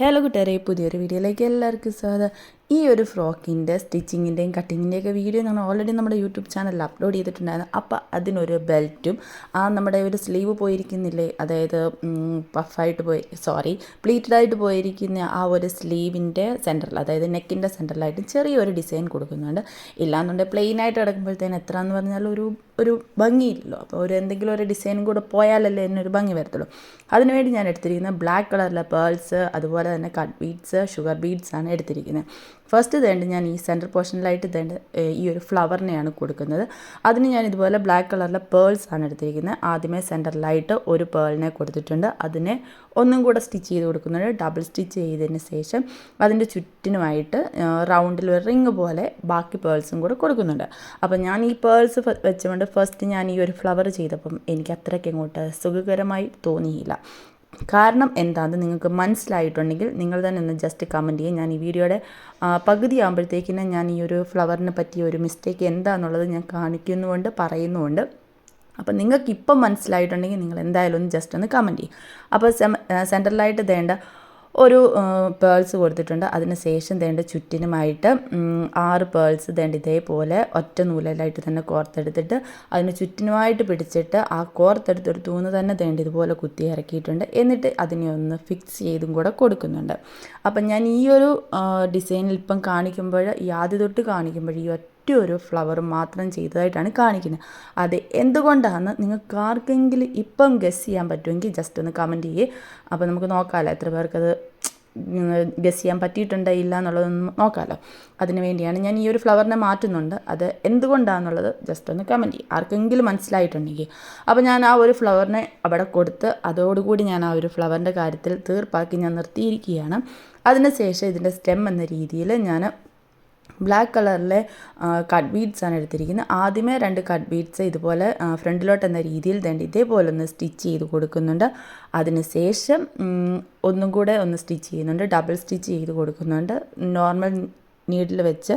Hello കൂട്ടുകാരെ പുതിയൊരു വീഡിയോയിലേക്ക് എല്ലാവർക്കും സ്വാഗതം. ഈ ഒരു ഫ്രോക്കിന്റെ സ്റ്റിച്ചിങ്ങിന്റെയും കട്ടിങ്ങിന്റെയൊക്കെ വീഡിയോ ഞങ്ങൾ ഓൾറെഡി നമ്മുടെ യൂട്യൂബ് ചാനലിൽ അപ്ലോഡ് ചെയ്തിട്ടുണ്ടായിരുന്നു. അപ്പോൾ അതിനൊരു ബെൽറ്റും ആ നമ്മുടെ ഒരു സ്ലീവ് പോയിരിക്കുന്നില്ലേ അതായത് പഫായിട്ട് പോയി സോറി പ്ലീറ്റഡ് ആയിട്ട് പോയിരിക്കുന്ന ആ ഒരു സ്ലീവിന്റെ സെന്ററിൽ അതായത് നെക്കിന്റെ സെന്ററിലായിട്ട് ചെറിയൊരു ഡിസൈൻ കൊടുക്കുന്നുണ്ട്. ഇല്ലാന്നുണ്ടെങ്കിൽ പ്ലെയിനായിട്ട് കിടക്കുമ്പോഴത്തേന് എത്ര എന്ന് പറഞ്ഞാൽ ഒരു ഒരു ഭംഗിയില്ലല്ലോ. അപ്പോൾ ഒരു എന്തെങ്കിലും ഒരു ഡിസൈനും കൂടെ പോയാലല്ലേ എന്നൊരു ഭംഗി വരത്തുള്ളൂ. അതിനുവേണ്ടി ഞാൻ എടുത്തിരിക്കുന്നത് ബ്ലാക്ക് കളറിലെ പേൾസ് അതുപോലെ തന്നെ കട്ട് ബീഡ്സ് ഷുഗർ ബീഡ്സ് ആണ് എടുത്തിരിക്കുന്നത്. ഫസ്റ്റ് ഇതേണ്ട് ഞാൻ ഈ സെന്റർ പോർഷനിലായിട്ട് ഇതേണ്ട ഈ ഒരു ഫ്ലവറിനെയാണ് കൊടുക്കുന്നത്. അതിന് ഞാൻ ഇതുപോലെ ബ്ലാക്ക് കളറിലെ പേൾസ് ആണ് എടുത്തിരിക്കുന്നത്. ആദ്യമേ സെന്ററിലായിട്ട് ഒരു പേളിനെ കൊടുത്തിട്ടുണ്ട്. അതിനെ ഒന്നും കൂടെ സ്റ്റിച്ച് ചെയ്ത് കൊടുക്കുന്നുണ്ട്. ഡബിൾ സ്റ്റിച്ച് ചെയ്തതിന് ശേഷം അതിന്റെ ചുറ്റിനുമായിട്ട് റൗണ്ടിൽ ഒരു റിങ് പോലെ ബാക്കി പേൾസും കൂടെ കൊടുക്കുന്നുണ്ട്. അപ്പോൾ ഞാൻ ഈ പേൾസ് വെച്ചുകൊണ്ട് ഫസ്റ്റ് ഞാൻ ഈ ഒരു ഫ്ലവർ ചെയ്തപ്പം എനിക്ക് അത്രയ്ക്ക് അങ്ങോട്ട് സുഖകരമായി തോന്നിയില്ല. കാരണം എന്താണെന്ന് നിങ്ങൾക്ക് മനസ്സിലായിട്ടുണ്ടെങ്കിൽ നിങ്ങൾ തന്നെ ഒന്ന് ജസ്റ്റ് കമന്റ് ചെയ്യും. ഞാൻ ഈ വീഡിയോയുടെ പകുതി ആകുമ്പോഴത്തേക്കിന് ഞാൻ ഈ ഒരു ഫ്ലവറിനെ പറ്റിയ ഒരു മിസ്റ്റേക്ക് എന്താണെന്നുള്ളത് ഞാൻ കാണിക്കുന്നുമുണ്ട് പറയുന്നുമുണ്ട്. അപ്പം നിങ്ങൾക്ക് ഇപ്പം മനസ്സിലായിട്ടുണ്ടെങ്കിൽ നിങ്ങൾ എന്തായാലും ഒന്ന് ജസ്റ്റ് ഒന്ന് കമന്റ് ചെയ്യും. അപ്പോൾ സെൻട്രലായിട്ട് വേണ്ട ഒരു പേൾസ് കൊടുത്തിട്ടുണ്ട്. അതിന് ശേഷം തേണ്ട ചുറ്റിനുമായിട്ട് ആറ് പേൾസ് തേണ്ട ഇതേപോലെ ഒറ്റ നൂലിലായിട്ട് തന്നെ കോർത്തെടുത്തിട്ട് അതിന് ചുറ്റിനുമായിട്ട് പിടിച്ചിട്ട് ആ കോർത്തെടുത്തൊരു തൂന്ന് തന്നെ തേണ്ട ഇതുപോലെ കുത്തി ഇറക്കിയിട്ടുണ്ട്. എന്നിട്ട് അതിനെ ഒന്ന് ഫിക്സ് ചെയ്തും കൂടെ കൊടുക്കുന്നുണ്ട്. അപ്പം ഞാൻ ഈ ഒരു ഡിസൈനിൽ ഇപ്പം കാണിക്കുമ്പോൾ ഈ ആദ്യ തൊട്ട് കാണിക്കുമ്പോൾ ഈ ഒറ്റ ഒരു ഫ്ലവർ മാത്രം ചെയ്തതായിട്ടാണ് കാണിക്കുന്നത്. അത് എന്തുകൊണ്ടാണ് നിങ്ങൾക്ക് ആർക്കെങ്കിലും ഇപ്പം ഗസ് ചെയ്യാൻ പറ്റുമെങ്കിൽ ജസ്റ്റ് ഒന്ന് കമന്റ് ചെയ്യേ. അപ്പോൾ നമുക്ക് നോക്കാമല്ലോ എത്ര പേർക്കത് ഗസ് ചെയ്യാൻ പറ്റിയിട്ടുണ്ടോ ഇല്ല എന്നുള്ളതൊന്ന് നോക്കാമല്ലോ അതിന് വേണ്ടിയാണ് ഞാൻ ഈ ഒരു ഫ്ലവറിനെ മാറ്റുന്നുണ്ട്. അത് എന്തുകൊണ്ടാണെന്നുള്ളത് ജസ്റ്റ് ഒന്ന് കമന്റ് ചെയ്യും. ആർക്കെങ്കിലും മനസ്സിലായിട്ടുണ്ടെങ്കിൽ. അപ്പോൾ ഞാൻ ആ ഒരു ഫ്ലവറിനെ അവിടെ കൊടുത്ത് അതോടുകൂടി ഞാൻ ആ ഒരു ഫ്ലവറിന്റെ കാര്യത്തിൽ തീർപ്പാക്കി ഞാൻ നിർത്തിയിരിക്കുകയാണ്. അതിനുശേഷം ഇതിന്റെ സ്റ്റെം എന്ന രീതിയിൽ ഞാൻ ബ്ലാക്ക് കളറിലെ കട്ട് ബീഡ്സ് ആണ് എടുത്തിരിക്കുന്നത്. ആദ്യമേ രണ്ട് കട്ട് ബീഡ്സ് ഇതുപോലെ ഫ്രണ്ടിലോട്ട് എന്ന രീതിയിൽ തന്നെ ഇതേപോലെ ഒന്ന് സ്റ്റിച്ച് ചെയ്ത് കൊടുക്കുന്നുണ്ട്. അതിന് ശേഷം ഒന്നും കൂടെ ഒന്ന് സ്റ്റിച്ച് ചെയ്യുന്നുണ്ട്. ഡബിൾ സ്റ്റിച്ച് ചെയ്ത് കൊടുക്കുന്നുണ്ട്. നോർമൽ നീഡിൽ വെച്ച്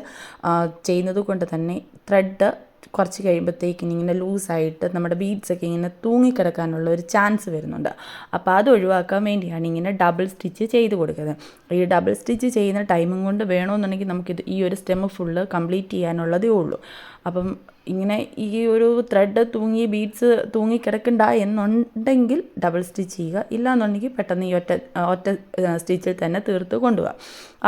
ചെയ്യുന്നത് കൊണ്ട് തന്നെ ത്രെഡ് കുറച്ച് കഴിയുമ്പോഴത്തേക്കിന് ഇങ്ങനെ ലൂസായിട്ട് നമ്മുടെ ബീഡ്സൊക്കെ ഇങ്ങനെ തൂങ്ങിക്കിടക്കാനുള്ള ഒരു ചാൻസ് വരുന്നുണ്ട്. അപ്പോൾ അത് ഒഴിവാക്കാൻ വേണ്ടിയാണ് ഇങ്ങനെ ഡബിൾ സ്റ്റിച്ച് ചെയ്ത് കൊടുക്കുന്നത്. ഈ ഡബിൾ സ്റ്റിച്ച് ചെയ്യുന്ന ടൈമും കൊണ്ട് വേണമെന്നുണ്ടെങ്കിൽ നമുക്കിത് ഈ ഒരു സ്റ്റെം ഫുള്ള് കംപ്ലീറ്റ് ചെയ്യാനുള്ളതേ ഉള്ളൂ. അപ്പം ഇങ്ങനെ ഈ ഒരു ത്രെഡ് തൂങ്ങി ബീഡ്സ് തൂങ്ങി കിടക്കണ്ട എന്നുണ്ടെങ്കിൽ ഡബിൾ സ്റ്റിച്ച് ചെയ്യുക. ഇല്ലാന്നുണ്ടെങ്കിൽ പെട്ടെന്ന് ഈ ഒറ്റ ഒറ്റ സ്റ്റിച്ചിൽ തന്നെ തീർത്ത് കൊണ്ടുപോകാം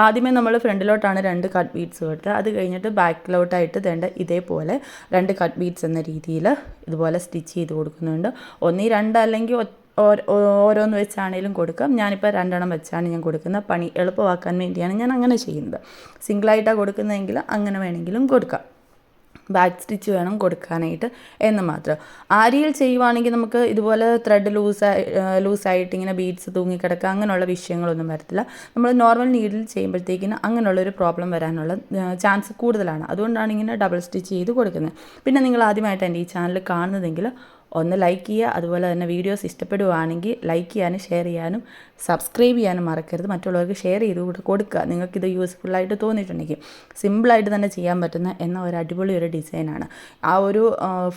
ആദ്യമേ നമ്മൾ ഫ്രണ്ടിലോട്ടാണ് രണ്ട് കട്ട് ബീഡ്സ് കൊടുത്തത് അത് കഴിഞ്ഞിട്ട് ബാക്കിലോട്ടായിട്ട് തേണ്ട ഇതേപോലെ രണ്ട് കട്ട് ബീഡ്സ് എന്ന രീതിയിൽ ഇതുപോലെ സ്റ്റിച്ച് ചെയ്ത് കൊടുക്കുന്നുണ്ട്. ഒന്നീ രണ്ട് അല്ലെങ്കിൽ ഓരോന്ന് വെച്ചാണേലും കൊടുക്കാം. ഞാനിപ്പോൾ രണ്ടെണ്ണം വെച്ചാണ് ഞാൻ കൊടുക്കുന്നത്. പണി എളുപ്പമാക്കാൻ വേണ്ടിയാണ് ഞാൻ അങ്ങനെ ചെയ്യുന്നത്. സിംഗിളായിട്ടാണ് കൊടുക്കുന്നതെങ്കിൽ അങ്ങനെ വേണമെങ്കിലും കൊടുക്കാം. ബാക്ക് സ്റ്റിച്ച് വേണം കൊടുക്കാനായിട്ട് എന്ന് മാത്രം. ആരിയിൽ ചെയ്യുവാണെങ്കിൽ നമുക്ക് ഇതുപോലെ ത്രെഡ് ലൂസായി ലൂസായിട്ട് ഇങ്ങനെ ബീഡ്സ് തൂങ്ങിക്കിടക്കുക അങ്ങനെയുള്ള വിഷയങ്ങളൊന്നും വരത്തില്ല. നമ്മൾ നോർമൽ നീഡിൽ ചെയ്യുമ്പോഴത്തേക്കിന് അങ്ങനെയുള്ളൊരു പ്രോബ്ലം വരാനുള്ള ചാൻസ് കൂടുതലാണ്. അതുകൊണ്ടാണ് ഇങ്ങനെ ഡബിൾ സ്റ്റിച്ച് ചെയ്ത് കൊടുക്കുന്നത്. പിന്നെ നിങ്ങൾ ആദ്യമായിട്ട് എന്റെ ഈ ചാനൽ കാണുന്നതെങ്കിൽ ഒന്ന് ലൈക്ക് ചെയ്യുക. അതുപോലെ തന്നെ വീഡിയോസ് ഇഷ്ടപ്പെടുവാണെങ്കിൽ ലൈക്ക് ചെയ്യാനും ഷെയർ ചെയ്യാനും സബ്സ്ക്രൈബ് ചെയ്യാനും മറക്കരുത്. മറ്റുള്ളവർക്ക് ഷെയർ ചെയ്ത് കൊടുക്കുക. നിങ്ങൾക്കിത് യൂസ്ഫുള്ളായിട്ട് തോന്നിയിട്ടുണ്ടെങ്കിൽ സിമ്പിളായിട്ട് തന്നെ ചെയ്യാൻ പറ്റുന്ന എന്ന ഒരു അടിപൊളി ഒരു ഡിസൈനാണ് ആ ഒരു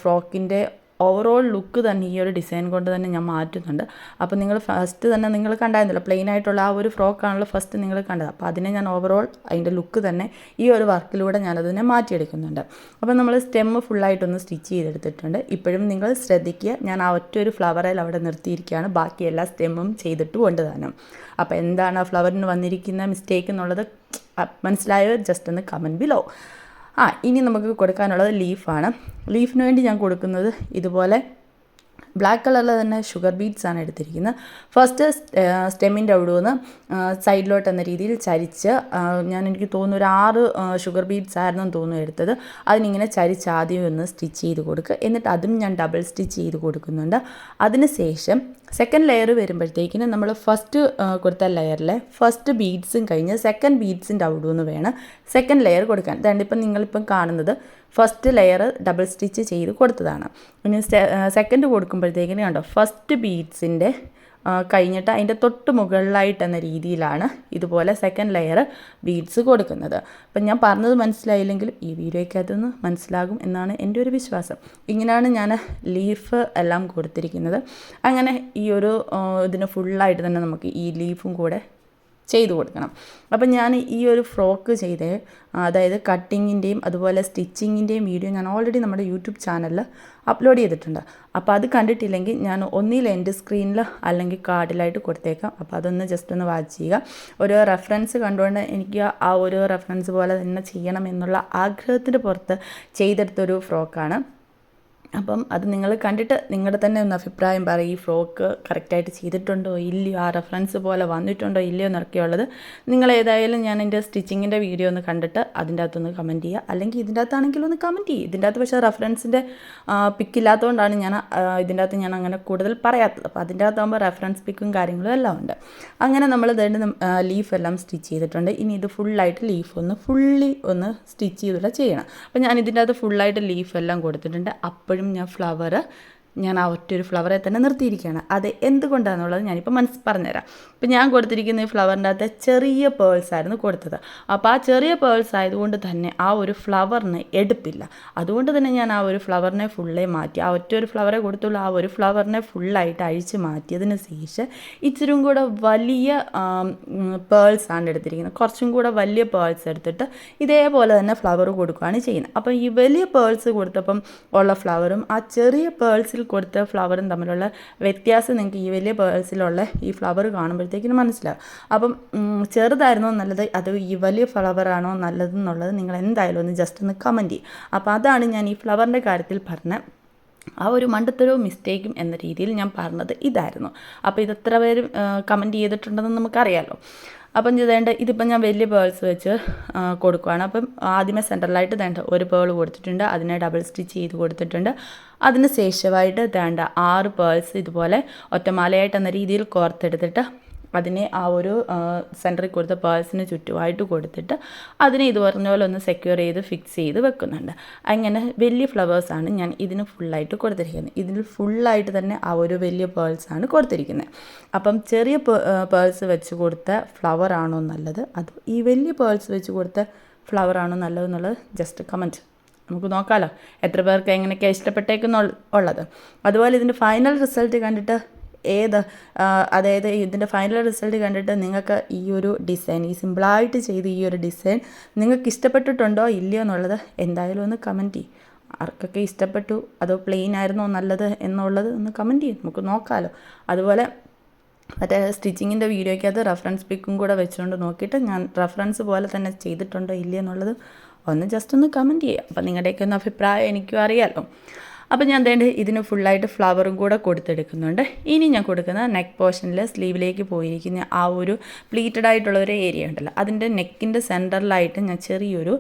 ഫ്രോക്കിന്റെ ഓവറോൾ ലുക്ക് തന്നെ ഈ ഒരു ഡിസൈൻ കൊണ്ട് തന്നെ ഞാൻ മാറ്റുന്നുണ്ട്. അപ്പോൾ നിങ്ങൾ ഫസ്റ്റ് തന്നെ നിങ്ങൾ കണ്ടായിരുന്നല്ലോ പ്ലെയിൻ ആയിട്ടുള്ള ആ ഒരു ഫ്രോക്കാണല്ലോ ഫസ്റ്റ് നിങ്ങൾ കണ്ടത്. അപ്പോൾ അതിനെ ഞാൻ ഓവറോൾ അതിന്റെ ലുക്ക് തന്നെ ഈ ഒരു വർക്കിലൂടെ ഞാനതിനെ മാറ്റിയെടുക്കുന്നുണ്ട്. അപ്പോൾ നമ്മൾ സ്റ്റെമ്മ് ഫുള്ളായിട്ടൊന്ന് സ്റ്റിച്ച് ചെയ്തെടുത്തിട്ടുണ്ട്. ഇപ്പോഴും നിങ്ങൾ ശ്രദ്ധിക്കുക ഞാൻ ആ ഒറ്റ ഒരു ഫ്ലവറിൽ അവിടെ നിർത്തിയിരിക്കുകയാണ്. ബാക്കി എല്ലാ സ്റ്റെമ്മും ചെയ്തിട്ട് കൊണ്ട് തന്നെ അപ്പോൾ എന്താണ് ആ ഫ്ലവറിന് വന്നിരിക്കുന്ന മിസ്റ്റേക്ക് എന്നുള്ളത് മനസ്സിലായോ? ജസ്റ്റ് ഒന്ന് കമന്റ് ബിലോ ആ ഇനി നമുക്ക് കൊടുക്കാനുള്ളത് ലീഫാണ് ലീഫിന് വേണ്ടി ഞാൻ കൊടുക്കുന്നത് ഇതുപോലെ ബ്ലാക്ക് കളറിൽ തന്നെ ഷുഗർ ബീഡ്സ് ആണ് എടുത്തിരിക്കുന്നത്. ഫസ്റ്റ് സ്റ്റെമ്മിന്റെ അവിടെ നിന്ന് സൈഡിലോട്ട് എന്ന രീതിയിൽ ചരിച്ച് ഞാൻ എനിക്ക് തോന്നുന്നു ഒരു ആറ് ഷുഗർ ബീഡ്സ് ആയിരുന്നു തോന്നുന്നു എടുത്തത്. അതിനിങ്ങനെ ചരിച്ച് ആദ്യം ഒന്ന് സ്റ്റിച്ച് ചെയ്ത് കൊടുക്കുക എന്നിട്ട് അതും ഞാൻ ഡബിൾ സ്റ്റിച്ച് ചെയ്ത് കൊടുക്കുന്നുണ്ട്. അതിന് ശേഷം സെക്കൻഡ് ലെയർ വരുമ്പോഴത്തേക്കിന് നമ്മൾ ഫസ്റ്റ് കൊടുത്ത ലെയറിലെ ഫസ്റ്റ് ബീഡ്സും കഴിഞ്ഞ് സെക്കൻഡ് ബീഡ്സിന്റെ അവിടെ നിന്ന് വേണം സെക്കൻഡ് ലെയർ കൊടുക്കാൻ. അതായത് ഇപ്പം നിങ്ങളിപ്പം കാണുന്നത് ഫസ്റ്റ് ലെയർ ഡബിൾ സ്റ്റിച്ച് ചെയ്ത് കൊടുത്തതാണ്. പിന്നെ സെക്കൻഡ് കൊടുക്കുമ്പോഴത്തേക്കിന് കണ്ടോ ഫസ്റ്റ് ബീഡ്സിന്റെ കഴിഞ്ഞിട്ട് അതിന്റെ തൊട്ട് മുകളിലായിട്ട് എന്ന രീതിയിലാണ് ഇതുപോലെ സെക്കൻഡ് ലെയർ ബീഡ്സ് കൊടുക്കുന്നത്. അപ്പം ഞാൻ പറഞ്ഞത് മനസ്സിലായില്ലെങ്കിൽ ഈ വീഡിയോയ്ക്കകത്തുനിന്ന് മനസ്സിലാകും എന്നാണ് എന്റെ ഒരു വിശ്വാസം. ഇങ്ങനെയാണ് ഞാൻ ലീഫ് എല്ലാം കൊടുത്തിരിക്കുന്നത്. അങ്ങനെ ഈ ഒരു ഇതിന് ഫുള്ളായിട്ട് തന്നെ നമുക്ക് ഈ ലീഫും കൂടെ ചെയ്തു കൊടുക്കണം. അപ്പം ഞാൻ ഈ ഒരു ഫ്രോക്ക് ചെയ്ത് അതായത് കട്ടിങ്ങിന്റെയും അതുപോലെ സ്റ്റിച്ചിങ്ങിന്റെയും വീഡിയോ ഞാൻ ഓൾറെഡി നമ്മുടെ യൂട്യൂബ് ചാനലിൽ അപ്ലോഡ് ചെയ്തിട്ടുണ്ട്. അപ്പോൾ അത് കണ്ടിട്ടില്ലെങ്കിൽ ഞാൻ ഒന്നിൽ എന്റെ സ്ക്രീനിൽ അല്ലെങ്കിൽ കാർഡിലായിട്ട് കൊടുത്തേക്കാം. അപ്പോൾ അതൊന്ന് ജസ്റ്റ് ഒന്ന് വാച്ച് ചെയ്യുക. ഒരു റെഫറൻസ് കണ്ടുകൊണ്ട് എനിക്ക് ആ ഒരു റെഫറൻസ് പോലെ തന്നെ ചെയ്യണം എന്നുള്ള ആഗ്രഹത്തിന്റെ പുറത്ത് ചെയ്തെടുത്തൊരു ഫ്രോക്കാണ്. അപ്പം അത് നിങ്ങൾ കണ്ടിട്ട് നിങ്ങളുടെ തന്നെ ഒന്ന് അഭിപ്രായം പറയും ഈ ഫ്രോക്ക് കറക്റ്റായിട്ട് ചെയ്തിട്ടുണ്ടോ? ഇല്ലയോ? ആ റെഫറൻസ് പോലെ വന്നിട്ടുണ്ടോ? ഇല്ലയോ എന്നൊക്കെയുള്ളത് നിങ്ങൾ ഏതായാലും ഞാൻ എന്റെ സ്റ്റിച്ചിങ്ങിന്റെ വീഡിയോ ഒന്ന് കണ്ടിട്ട് അതിന്റെ അകത്തൊന്ന് കമന്റ് ചെയ്യുക. അല്ലെങ്കിൽ ഇതിന്റെ അകത്താണെങ്കിലും ഒന്ന് കമന്റ് ചെയ്യുക ഇതിന്റെ അകത്ത് പക്ഷേ റെഫറൻസിന്റെ പിക്കില്ലാത്തതുകൊണ്ടാണ് ഞാൻ ഇതിന്റെ അകത്ത് ഞാൻ അങ്ങനെ കൂടുതൽ പറയാത്തത്. അപ്പോൾ അതിന്റെ അകത്താകുമ്പോൾ റെഫറൻസ് പിക്കും കാര്യങ്ങളും എല്ലാം ഉണ്ട്. അങ്ങനെ നമ്മൾ ഇതേണ്ട ലീഫ് എല്ലാം സ്റ്റിച്ച് ചെയ്തിട്ടുണ്ട്. ഇനി ഇത് ഫുള്ളായിട്ട് ലീഫ് ഒന്ന് ഫുള്ളി ഒന്ന് സ്റ്റിച്ച് ചെയ്തിട്ട് ചെയ്യണം. അപ്പോൾ ഞാൻ ഇതിന്റെ അകത്ത് ഫുള്ളായിട്ട് ലീഫ് എല്ലാം കൊടുത്തിട്ടുണ്ട്. അപ്പോഴും ഞാൻ ഫ്ലവർ ഞാൻ ആ ഒറ്റൊരു ഫ്ലവറെ തന്നെ നിർത്തിയിരിക്കുകയാണ്. അത് എന്തുകൊണ്ടാണെന്നുള്ളത് ഞാനിപ്പോൾ മനസ്സ് പറഞ്ഞുതരാം. ഇപ്പം ഞാൻ കൊടുത്തിരിക്കുന്ന ഈ ഫ്ലവറിന്റെ അകത്ത് ചെറിയ പേൾസ് ആയിരുന്നു കൊടുത്തത്. അപ്പോൾ ആ ചെറിയ പേൾസ് ആയതുകൊണ്ട് തന്നെ ആ ഒരു ഫ്ലവറിന് എടുപ്പില്ല. അതുകൊണ്ട് തന്നെ ഞാൻ ആ ഒരു ഫ്ലവറിനെ ഫുള്ളേ മാറ്റി. ആ ഒറ്റ ഒരു ഫ്ലവറെ കൊടുത്തുള്ളൂ ആ ഒരു ഫ്ലവറിനെ ഫുള്ളായിട്ട് അഴിച്ച് മാറ്റിയതിന് ശേഷം ഇച്ചിരും കൂടെ വലിയ പേൾസ് ആണ് എടുത്തിരിക്കുന്നത്. കുറച്ചും കൂടെ വലിയ പേൾസ് എടുത്തിട്ട് ഇതേപോലെ തന്നെ ഫ്ലവർ കൊടുക്കുകയാണ് ചെയ്യുന്നത്. അപ്പം ഈ വലിയ പേൾസ് കൊടുത്തപ്പം ഉള്ള ഫ്ലവറും ആ ചെറിയ പേൾസിൽ കൊടുത്ത ഫ്ലവറും തമ്മിലുള്ള വ്യത്യാസം നിങ്ങൾക്ക് ഈ വലിയ പേഴ്സിലുള്ള ഈ ഫ്ലവർ കാണുമ്പോഴത്തേക്കിനും മനസ്സിലാവും. അപ്പം ചെറുതായിരുന്നോ നല്ലത് അത് ഈ വലിയ ഫ്ലവറാണോ നല്ലതെന്നുള്ളത് നിങ്ങൾ എന്തായാലും ഒന്ന് ജസ്റ്റ് ഒന്ന് കമന്റ് ചെയ്യും. അപ്പോൾ അതാണ് ഞാൻ ഈ ഫ്ലവറിന്റെ കാര്യത്തിൽ പറഞ്ഞ ആ ഒരു മണ്ടത്തരവും മിസ്റ്റേക്കും എന്ന രീതിയിൽ ഞാൻ പറഞ്ഞത് ഇതായിരുന്നു. അപ്പോൾ ഇത് എത്ര പേര് കമന്റ് ചെയ്തിട്ടുണ്ടെന്ന് നമുക്കറിയാമല്ലോ അപ്പം ചെയ്തേണ്ട ഇതിപ്പം ഞാൻ വലിയ പേൾസ് വെച്ച് കൊടുക്കുകയാണ് അപ്പം ആദ്യമേ സെൻട്രലായിട്ട് തേണ്ട ഒരു പേൾ കൊടുത്തിട്ടുണ്ട് അതിനെ ഡബിൾ സ്റ്റിച്ച് ചെയ്ത് കൊടുത്തിട്ടുണ്ട്. അതിന് ശേഷമായിട്ട് തേണ്ട ആറ് പേൾസ് ഇതുപോലെ ഒറ്റമാലയായിട്ട് എന്ന രീതിയിൽ കോർത്തെടുത്തിട്ട് അതിനെ ആ ഒരു സെന്ററിൽ കൊടുത്ത പേഴ്സിന് ചുറ്റുമായിട്ട് കൊടുത്തിട്ട് അതിനെ ഇത് പറഞ്ഞ പോലെ ഒന്ന് സെക്യൂർ ചെയ്ത് ഫിക്സ് ചെയ്ത് വെക്കുന്നുണ്ട്. അങ്ങനെ വലിയ ഫ്ലവേഴ്സാണ് ഞാൻ ഇതിന് ഫുള്ളായിട്ട് കൊടുത്തിരിക്കുന്നത്. ഇതിൽ ഫുള്ളായിട്ട് തന്നെ ആ ഒരു വലിയ പേഴ്സാണ് കൊടുത്തിരിക്കുന്നത്. അപ്പം ചെറിയ പേഴ്സ് വെച്ച് കൊടുത്ത ഫ്ലവർ ആണോ നല്ലത്? അത് ഈ വലിയ പേഴ്സ് വെച്ച് കൊടുത്ത ഫ്ലവർ ആണോ നല്ലത് എന്നുള്ളത് ജസ്റ്റ് കമന്റ് നമുക്ക് നോക്കാമല്ലോ എത്ര പേർക്ക് എങ്ങനെയൊക്കെയാണ് ഇഷ്ടപ്പെട്ടേക്കുന്നുള്ളത് അതുപോലെ ഇതിന്റെ ഫൈനൽ റിസൾട്ട് കണ്ടിട്ട് ഏത് അതായത് ഇതിന്റെ ഫൈനൽ റിസൾട്ട് കണ്ടിട്ട് നിങ്ങൾക്ക് ഈ ഒരു ഡിസൈൻ ഈ സിമ്പിളായിട്ട് ചെയ്ത് ഈ ഒരു ഡിസൈൻ നിങ്ങൾക്ക് ഇഷ്ടപ്പെട്ടിട്ടുണ്ടോ ഇല്ലയോ എന്നുള്ളത് എന്തായാലും ഒന്ന് കമന്റ് ചെയ്യും. ആർക്കൊക്കെ ഇഷ്ടപ്പെട്ടു? അതോ പ്ലെയിൻ ആയിരുന്നോ നല്ലത് എന്നുള്ളത് ഒന്ന് കമന്റ് ചെയ്യും. നമുക്ക് നോക്കാമല്ലോ അതുപോലെ മറ്റേ സ്റ്റിച്ചിങ്ങിന്റെ വീഡിയോയ്ക്കകത്ത് റെഫറൻസ് പിക്കും കൂടെ വെച്ചുകൊണ്ട് നോക്കിയിട്ട് ഞാൻ റെഫറൻസ് പോലെ തന്നെ ചെയ്തിട്ടുണ്ടോ ഇല്ലയെന്നുള്ളത് ഒന്ന് ജസ്റ്റ് ഒന്ന് കമന്റ് ചെയ്യുക അപ്പം നിങ്ങളുടെയൊക്കെ ഒന്ന് അഭിപ്രായം എനിക്കും അറിയാമല്ലോ അപ്പോൾ ഞാൻ എന്തേണ്ട ഇതിന് ഫുള്ളായിട്ട് ഫ്ലവറും കൂടെ കൊടുത്തെടുക്കുന്നുണ്ട്. ഇനി ഞാൻ കൊടുക്കുന്ന നെക്ക് പോർഷനിൽ സ്ലീവിലേക്ക് പോയിരിക്കുന്ന ആ ഒരു പ്ലീറ്റഡ് ആയിട്ടുള്ള ഒരു ഏരിയ ഉണ്ടല്ലോ. അതിന്റെ നെക്കിന്റെ സെന്ററിലായിട്ട് ഞാൻ ചെറിയൊരു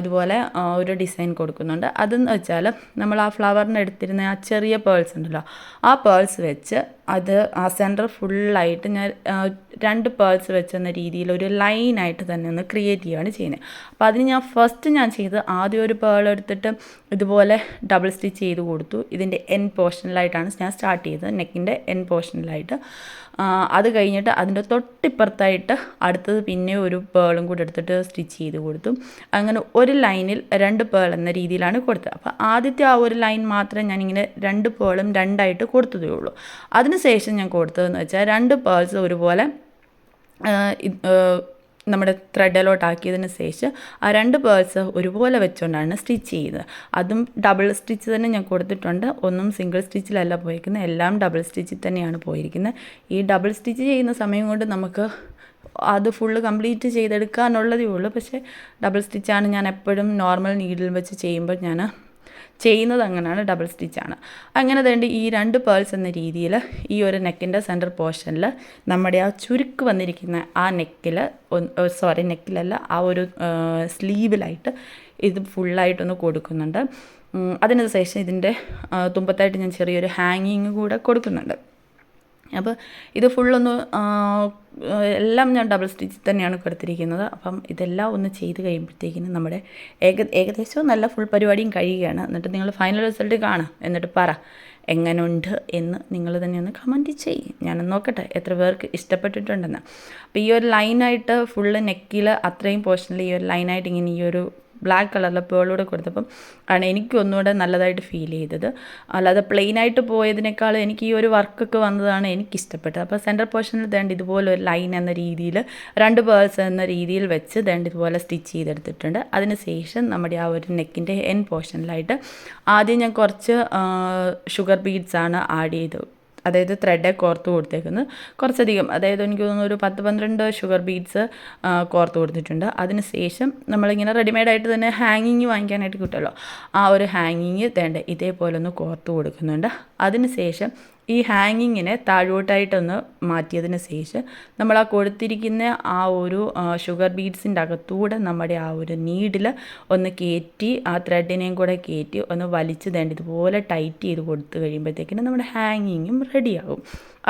ഇതുപോലെ ഒരു ഡിസൈൻ കൊടുക്കുന്നുണ്ട്. അതെന്ന് വെച്ചാൽ നമ്മൾ ആ ഫ്ലവറിന് എടുത്തിരുന്ന ആ ചെറിയ പേൾസ് ഉണ്ടല്ലോ. ആ പേൾസ് വെച്ച് അത് ആ സെന്റർ ഫുള്ളായിട്ട് ഞാൻ രണ്ട് പേഴ്സ് വെച്ചെന്ന രീതിയിൽ ഒരു ലൈനായിട്ട് തന്നെ ഒന്ന് ക്രിയേറ്റ് ചെയ്യുകയാണ് ചെയ്യുന്നത്. അപ്പോൾ അതിന് ഞാൻ ഫസ്റ്റ് ഞാൻ ചെയ്ത് ആദ്യം ഒരു പേൾ എടുത്തിട്ട് ഇതുപോലെ ഡബിൾ സ്റ്റിച്ച് ചെയ്ത് കൊടുത്തു. ഇതിന്റെ എൻ പോർഷനിലായിട്ടാണ് ഞാൻ സ്റ്റാർട്ട് ചെയ്തത് നെക്കിന്റെ എൻ പോർഷനിലായിട്ട് അത് കഴിഞ്ഞിട്ട് അതിന്റെ തൊട്ടിപ്പുറത്തായിട്ട് അടുത്തത് പിന്നെ ഒരു പേളും കൂടി എടുത്തിട്ട് സ്റ്റിച്ച് ചെയ്ത് കൊടുത്തു. അങ്ങനെ ഒരു ലൈനിൽ രണ്ട് പേൾ എന്ന രീതിയിലാണ് കൊടുത്തത്. അപ്പോൾ ആദ്യത്തെ ആ ഒരു ലൈൻ മാത്രമേ ഞാനിങ്ങനെ രണ്ട് പേളും രണ്ടായിട്ട് കൊടുത്തതേ ഉള്ളൂ. അതിനുശേഷം ഞാൻ കൊടുത്തതെന്ന് വെച്ചാൽ രണ്ട് പേൾസ് ഒരുപോലെ നമ്മുടെ ത്രെഡിലോട്ടാക്കിയതിന് ശേഷം ആ രണ്ട് പേഴ്സ് ഒരുപോലെ വെച്ചുകൊണ്ടാണ് സ്റ്റിച്ച് ചെയ്യുന്നത് അതും ഡബിൾ സ്റ്റിച്ച് തന്നെ ഞാൻ കൊടുത്തിട്ടുണ്ട്. ഒന്നും സിംഗിൾ സ്റ്റിച്ചിലല്ല പോയിരിക്കുന്നത് എല്ലാം ഡബിൾ സ്റ്റിച്ചിൽ തന്നെയാണ് പോയിരിക്കുന്നത് ഈ ഡബിൾ സ്റ്റിച്ച് ചെയ്യുന്ന സമയം കൊണ്ട് നമുക്ക് അത് ഫുള്ള് കംപ്ലീറ്റ് ചെയ്തെടുക്കുക എന്നുള്ളതേ ഉള്ളൂ. പക്ഷേ ഡബിൾ സ്റ്റിച്ചാണ് ഞാൻ എപ്പോഴും നോർമൽ നീഡിൽ വെച്ച് ചെയ്യുമ്പോൾ ഞാൻ ചെയ്യുന്നത് അങ്ങനെയാണ് ഡബിൾ സ്റ്റിച്ചാണ് അങ്ങനെ തേണ്ടി ഈ രണ്ട് പേൾസ് എന്ന രീതിയിൽ ഈ ഒരു നെക്കിന്റെ സെന്റർ പോർഷനിൽ നമ്മുടെ ആ ചുരുക്ക് വന്നിരിക്കുന്ന ആ നെക്കിൽ സോറി നെക്കിലല്ല ആ ഒരു സ്ലീവിലായിട്ട് ഇത് ഫുള്ളായിട്ടൊന്ന് കൊടുക്കുന്നുണ്ട്. അതിനുശേഷം ഇതിന്റെ തുമ്പത്തായിട്ട് ഞാൻ ചെറിയൊരു ഹാങ്ങിങ് കൂടെ കൊടുക്കുന്നുണ്ട്. അപ്പോൾ ഇത് ഫുള്ളൊന്ന് എല്ലാം ഞാൻ ഡബിൾ സ്റ്റിച്ച് തന്നെയാണ് കൊടുത്തിരിക്കുന്നത്. അപ്പം ഇതെല്ലാം ഒന്ന് ചെയ്ത് കഴിയുമ്പോഴത്തേക്കിനും നമ്മുടെ ഏക ഏകദേശം നല്ല ഫുൾ പരിപാടിയും കഴിയുകയാണ്. എന്നിട്ട് നിങ്ങൾ ഫൈനൽ റിസൾട്ട് കാണാം എന്നിട്ട് പറ എങ്ങനെയുണ്ട് എന്ന് നിങ്ങൾ തന്നെ ഒന്ന് കമന്റ് ചെയ്യും. ഞാനൊന്ന് നോക്കട്ടെ എത്ര പേർക്ക് ഇഷ്ടപ്പെട്ടിട്ടുണ്ടെന്ന്. അപ്പോൾ ഈ ഒരു ലൈനായിട്ട് ഫുള്ള് നെക്കിൽ അത്രയും പോർഷനിൽ ഈ ഒരു ലൈനായിട്ട് ഇങ്ങനെ ഈ ഒരു ബ്ലാക്ക് കളറിലെ പേളൂടെ കൊടുത്തപ്പം ആണ് എനിക്ക് ഒന്നുകൂടെ നല്ലതായിട്ട് ഫീൽ ചെയ്തത്. അല്ലാതെ പ്ലെയിൻ ആയിട്ട് പോയതിനേക്കാൾ എനിക്ക് ഈ ഒരു വർക്കൊക്കെ വന്നതാണ് എനിക്ക് ഇഷ്ടപ്പെട്ടത് അപ്പോൾ സെന്റർ പോർഷനിൽ തേണ്ട ഇതുപോലെ ഒരു ലൈൻ എന്ന രീതിയിൽ രണ്ട് പേഴ്സ് എന്ന രീതിയിൽ വെച്ച് തേണ്ട ഇതുപോലെ സ്റ്റിച്ച് ചെയ്തെടുത്തിട്ടുണ്ട്. അതിന് ശേഷം നമ്മുടെ ആ ഒരു നെക്കിന്റെ എൻ പോർഷനിലായിട്ട് ആദ്യം ഞാൻ കുറച്ച് ഷുഗർ ബീഡ്സ് ആണ് ആഡ് ചെയ്ത് അതായത് ത്രെഡ് കോർത്ത് കൊടുത്തേക്കുന്നത് കുറച്ചധികം അതായത് എനിക്ക് തോന്നുന്നു ഒരു പത്ത് പന്ത്രണ്ട് ഷുഗർ ബീഡ്സ് കോർത്ത് കൊടുത്തിട്ടുണ്ട്. അതിന് ശേഷം നമ്മളിങ്ങനെ റെഡിമെയ്ഡായിട്ട് തന്നെ ഹാങ്ങിങ് വാങ്ങിക്കാനായിട്ട് കിട്ടുമല്ലോ. ആ ഒരു ഹാങ്ങിങ് തേണ്ട ഇതേപോലെ ഒന്ന് കോർത്ത് കൊടുക്കുന്നുണ്ട്. അതിന് ശേഷം ഈ ഹാങ്ങിങ്ങിനെ താഴോട്ടായിട്ടൊന്ന് മാറ്റിയതിന് ശേഷം നമ്മൾ ആ കൊടുത്തിരിക്കുന്ന ആ ഒരു ഷുഗർ ബീഡ്സിന്റെ അകത്തൂടെ നമ്മുടെ ആ ഒരു നീഡിൽ ഒന്ന് കയറ്റി ആ ത്രെഡിനെയും കൂടെ കയറ്റി ഒന്ന് വലിച്ചു തേണ്ട ഇതുപോലെ ടൈറ്റ് ചെയ്ത് കൊടുത്തു കഴിയുമ്പോഴത്തേക്കിനും നമ്മുടെ ഹാങ്ങിങ്ങും റെഡിയാകും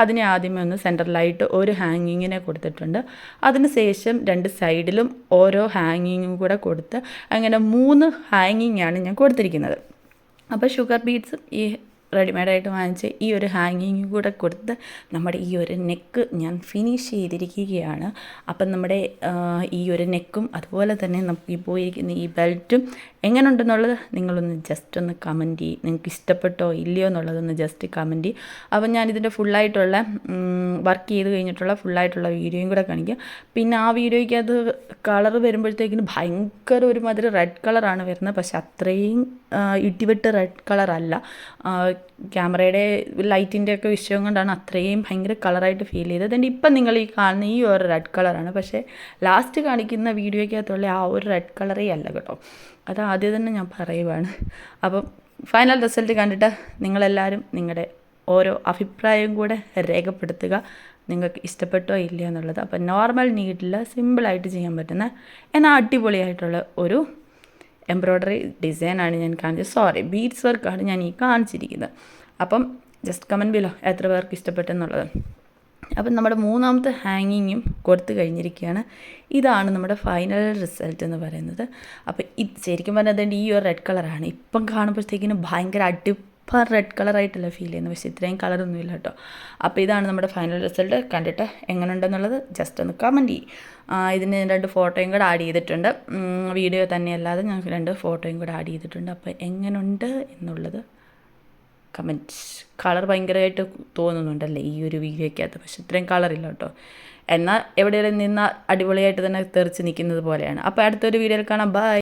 അതിനെ ആദ്യമേ ഒന്ന് സെന്ററിലായിട്ട് ഒരു ഹാങ്ങിങ്ങിനെ കൊടുത്തിട്ടുണ്ട്. അതിന് ശേഷം രണ്ട് സൈഡിലും ഓരോ ഹാങ്ങിങ്ങും കൂടെ കൊടുത്ത് അങ്ങനെ മൂന്ന് ഹാങ്ങിങ്ങാണ് ഞാൻ കൊടുത്തിരിക്കുന്നത്. അപ്പോൾ ഷുഗർ ബീഡ്സും ഈ റെഡിമെയ്ഡായിട്ട് വാങ്ങിച്ച് ഈ ഒരു ഹാങ്ങിങ് കൂടെ കൊടുത്ത് നമ്മുടെ ഈ ഒരു നെക്ക് ഞാൻ ഫിനിഷ് ചെയ്തിരിക്കുകയാണ്. അപ്പം നമ്മുടെ ഈ ഒരു നെക്കും അതുപോലെ തന്നെ നമുക്ക് ഈ പോയിരിക്കുന്ന ഈ ബെൽറ്റും എങ്ങനെ ഉണ്ടെന്നുള്ളത് നിങ്ങളൊന്ന് ജസ്റ്റ് ഒന്ന് കമന്റ് ചെയ്യും. നിങ്ങൾക്ക് ഇഷ്ടപ്പെട്ടോ ഇല്ലയോ എന്നുള്ളതൊന്ന് ജസ്റ്റ് കമന്റ് ചെയ്യും. അപ്പം ഞാനിതിന്റെ ഫുള്ളായിട്ടുള്ള വർക്ക് ചെയ്ത് കഴിഞ്ഞിട്ടുള്ള ഫുള്ളായിട്ടുള്ള വീഡിയോയും കൂടെ കാണിക്കാം. പിന്നെ ആ വീഡിയോയ്ക്ക് അത് കളർ വരുമ്പോഴത്തേക്കിന് ഭയങ്കര ഒരുമാതിരി റെഡ് കളറാണ് വരുന്നത്. പക്ഷെ അത്രയും ഇടിവെട്ട് റെഡ് കളറല്ല ക്യാമറയുടെ ലൈറ്റിന്റെ ഒക്കെ വിഷയം കൊണ്ടാണ് അത്രയും ഭയങ്കര കളറായിട്ട് ഫീൽ ചെയ്തത്. അതുകൊണ്ട് ഇപ്പം നിങ്ങൾ ഈ കാണുന്ന ഈ ഒരു റെഡ് കളറാണ് പക്ഷേ ലാസ്റ്റ് കാണിക്കുന്ന വീഡിയോയ്ക്കകത്തുള്ള ആ ഒരു റെഡ് കളറേ അല്ല കേട്ടോ. അത് ആദ്യം തന്നെ ഞാൻ പറയുവാണ്. അപ്പം ഫൈനൽ റിസൾട്ട് കണ്ടിട്ട് നിങ്ങളെല്ലാവരും നിങ്ങളുടെ ഓരോ അഭിപ്രായവും കൂടെ രേഖപ്പെടുത്തുക. നിങ്ങൾക്ക് ഇഷ്ടപ്പെട്ടോ ഇല്ലയോ എന്നുള്ളത്. അപ്പം നോർമൽ നീഡിൽ സിമ്പിളായിട്ട് ചെയ്യാൻ പറ്റുന്ന എന്നാൽ അടിപൊളിയായിട്ടുള്ള ഒരു എംബ്രോയ്ഡറി ഡിസൈനാണ് ഞാൻ കാണിച്ചത്. സോറി ബീഡ്സ് വർക്കാണ് ഞാൻ ഈ കാണിച്ചിരിക്കുന്നത്. അപ്പം ജസ്റ്റ് കമന്റ് ബിലോ എത്ര പേർക്ക് ഇഷ്ടപ്പെട്ടെന്നുള്ളത് അപ്പം നമ്മുടെ മൂന്നാമത്തെ ഹാങ്ങിങ്ങും കൊടുത്തു കഴിഞ്ഞിരിക്കുകയാണ്. ഇതാണ് നമ്മുടെ ഫൈനൽ റിസൾട്ട് എന്ന് പറയുന്നത്. അപ്പോൾ ഇത് ശരിക്കും പറഞ്ഞാൽ ഈ ഒരു റെഡ് കളറാണ് ഇപ്പം കാണുമ്പോഴത്തേക്കിനും ഭയങ്കര അടി ഇപ്പം റെഡ് കളറായിട്ടല്ല ഫീൽ ചെയ്യുന്നത്. പക്ഷേ ഇത്രയും കളറൊന്നും ഇല്ല കേട്ടോ. അപ്പോൾ ഇതാണ് നമ്മുടെ ഫൈനൽ റിസൾട്ട് കണ്ടിട്ട് എങ്ങനെ ഉണ്ടെന്നുള്ളത് ജസ്റ്റ് ഒന്ന് കമന്റ് ചെയ്യും. ഇതിന് രണ്ട് ഫോട്ടോയും കൂടെ ആഡ് ചെയ്തിട്ടുണ്ട്. വീഡിയോ തന്നെയല്ലാതെ ഞങ്ങൾക്ക് രണ്ട് ഫോട്ടോയും കൂടെ ആഡ് ചെയ്തിട്ടുണ്ട്. അപ്പോൾ എങ്ങനെയുണ്ട് എന്നുള്ളത് കമന്റ് കളർ ഭയങ്കരമായിട്ട് തോന്നുന്നുണ്ടല്ലേ ഈ ഒരു വീഡിയോയ്ക്കകത്ത്. പക്ഷെ ഇത്രയും കളറില്ല കേട്ടോ. എന്നാൽ എവിടെയെങ്കിലും നിന്നാൽ അടിപൊളിയായിട്ട് തന്നെ തെറിച്ച് നിൽക്കുന്നത് പോലെയാണ്. അപ്പോൾ അടുത്തൊരു വീഡിയോയിൽ കാണാം. ബൈ